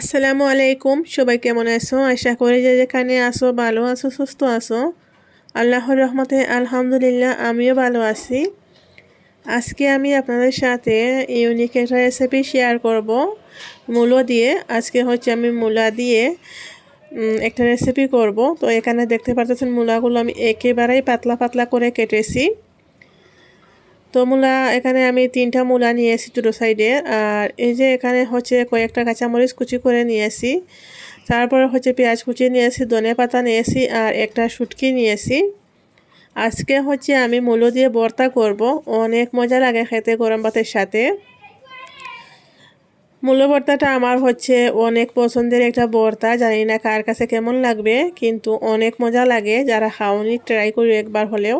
আসসালামু আলাইকুম, সবাই কেমন আছো? আশা করি যে যেখানে আসো ভালো আছো, সুস্থ আছো। আল্লাহর রহমতে আলহামদুলিল্লাহ, আমিও ভালো আছি। আজকে আমি আপনাদের সাথে ইউনিক একটা রেসিপি শেয়ার করব, মূলো দিয়ে। আজকে হচ্ছে আমি মূলা দিয়ে একটা রেসিপি করব। তো এখানে দেখতে পাচ্ছেন মূলাগুলো আমি একেবারেই পাতলা পাতলা করে কেটেছি। তো মূলা এখানে আমি তিনটা মূলা নিয়েছি দুটো সাইডে আর এই যে এখানে হচ্ছে কয়েকটা কাঁচামরিচ কুচি করে নিয়েছি তারপরে হচ্ছে পেঁয়াজ কুচি নিয়েছি ধনে পাতা নিয়েছি আর একটা শুটকি নিয়েছি আজকে হচ্ছে আমি মূলো দিয়ে বর্তা করব। অনেক মজা লাগে খেতে গরম ভাতের সাথে। মূল্য ভর্তাটা আমার হচ্ছে অনেক পছন্দের একটা ভর্তা, জানি না কার কাছে কেমন লাগবে, কিন্তু অনেক মজা লাগে, যারা খাওনি ট্রাই করি একবার হলেও।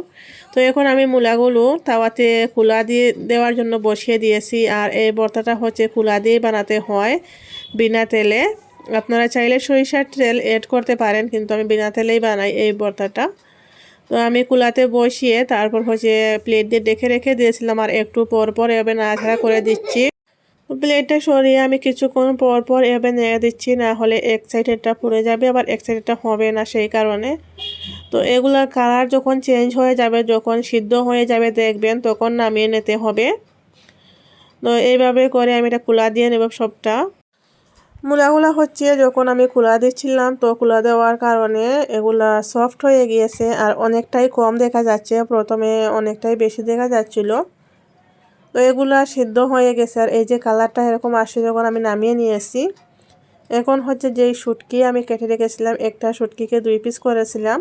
তো এখন আমি মূলাগুলো তাওয়াতে কুলা দিয়ে দেওয়ার জন্য বসিয়ে দিয়েছি। আর এই ভর্তাটা হচ্ছে কুলা দিয়ে বানাতে হয় বিনা তেলে। আপনারা চাইলে সরিষার তেল এড করতে পারেন, কিন্তু আমি বিনা তেলেই বানাই এই ভর্তাটা তো আমি কুলাতে বসিয়ে তারপর হচ্ছে প্লেট দিয়ে ডেকে রেখে দিয়েছিলাম, আর একটু পর পর এভাবে নাড়াচাড়া করে দিচ্ছি। প্লেটটা সরিয়ে আমি কিছুক্ষণ পর পর এভাবে নেড়ে দিচ্ছি, না হলে এক সাইডেরটা পুড়ে যাবে, আবার এক সাইডেরটা হবে না সেই কারণে। তো এগুলার কালার যখন চেঞ্জ হয়ে যাবে, যখন সিদ্ধ হয়ে যাবে দেখবেন, তখন নামিয়ে নিতে হবে। তো এইভাবে করে আমি এটা কুলা দিয়ে নেব সবটা। মূলাগুলা হচ্ছে যখন আমি কুলা দিচ্ছিলাম, তো কুলা দেওয়ার কারণে এগুলা সফট হয়ে গিয়েছে আর অনেকটাই কম দেখা যাচ্ছে। প্রথমে অনেকটাই বেশি দেখা যাচ্ছিল। তো এগুলা সিদ্ধ হয়ে গেছে আর এই যে কালারটা এরকম আসে যখন আমি নামিয়ে নিয়েছি, এখন হচ্ছে যেই শুটকি আমি কেটে রেখেছিলাম, একটা শুটকিকে দুই পিস করেছিলাম।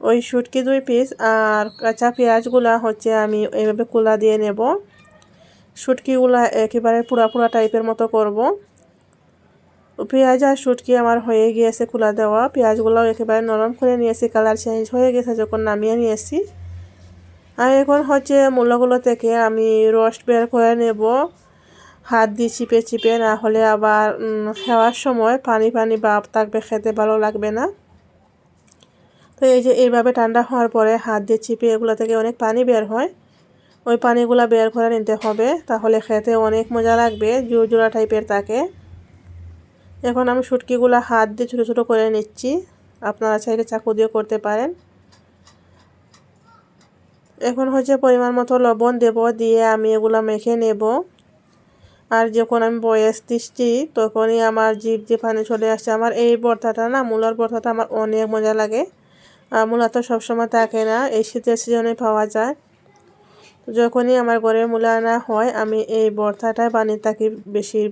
ওই শুটকি দুই পিস আর কাঁচা পেঁয়াজগুলা হচ্ছে আমি এইভাবে কুলা দিয়ে নেব। শুটকিগুলা একেবারে পুরা পুরা টাইপের মতো করব। পেঁয়াজ আর শুটকি আমার হয়ে গিয়েছে কুলা দেওয়া। পেঁয়াজগুলোও একেবারে নরম করে নিয়েছি, কালার চেঞ্জ হয়ে গেছে যখন নামিয়ে নিয়েছি। আর এখন হচ্ছে মূলাগুলো থেকে আমি রস বের করে নেব। হাত দিয়ে চিপে চিপে, না হলে আবার খাওয়ার সময় পানি পানি বাপ থাকবে, খেতে ভালো লাগবে না। তো এই যে এইভাবে ঠান্ডা হওয়ার পরে হাত দিয়ে চিপে এগুলো থেকে অনেক পানি বের হয়। ওই পানিগুলো বের করে নিতে হবে, তাহলে খেতে অনেক মজা লাগবে জোর জোড়া টাইপের থাকে এখন আমি শুটকিগুলো হাত দিয়ে ছোটো ছোটো করে নিচ্ছি। আপনারা চাইলে চাকু দিয়ে করতে পারেন। এখন হচ্ছে পরিমাণ মতো লবণ দেব, দিয়ে আমি এগুলো মেখে নেব। আর যখন আমি বয়স দিচ্ছি, তখনই আমার জিভ যে পানি চলে আসছে। আমার এই বর্তাটা না, মূলার বর্তাটা আমার অনেক মজা লাগে। মূলা তো সবসময় থাকে না। এই শীতের সিজনে পাওয়া যায়। যখনই আমার ঘরে মূলা আনা হয়, আমি এই বর্তাটাই বানিয়ে থাকি বেশি,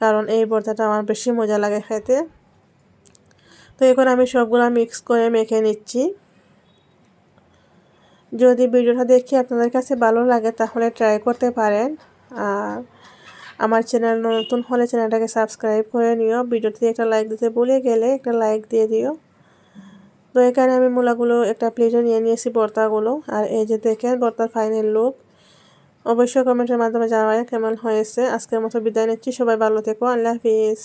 কারণ এই বর্তাটা আমার বেশি মজা লাগে খেতে। তো এখন আমি সবগুলো মিক্স করে মেখে নিচ্ছি। যদি ভিডিওটা দেখি আপনাদের কাছে ভালো লাগে, তাহলে ট্রাই করতে পারেন। আর আমার চ্যানেল নতুন হলে চ্যানেলটাকে সাবস্ক্রাইব করে নিও। ভিডিওতে একটা লাইক দিতে ভুলে গেলে একটা লাইক দিয়ে দিও। তো এখানে আমি মূলাগুলো একটা প্লেটে নিয়ে নিয়েছি, বর্তাগুলো। আর এই যে দেখেন, বর্তার ফাইনাল লুক অবশ্যই কমেন্টের মাধ্যমে জানাবেন কেমন হয়েছে। আজকের মতো বিদায় নিচ্ছি। সবাই ভালো থেকো। আল্লাহ হাফিজ।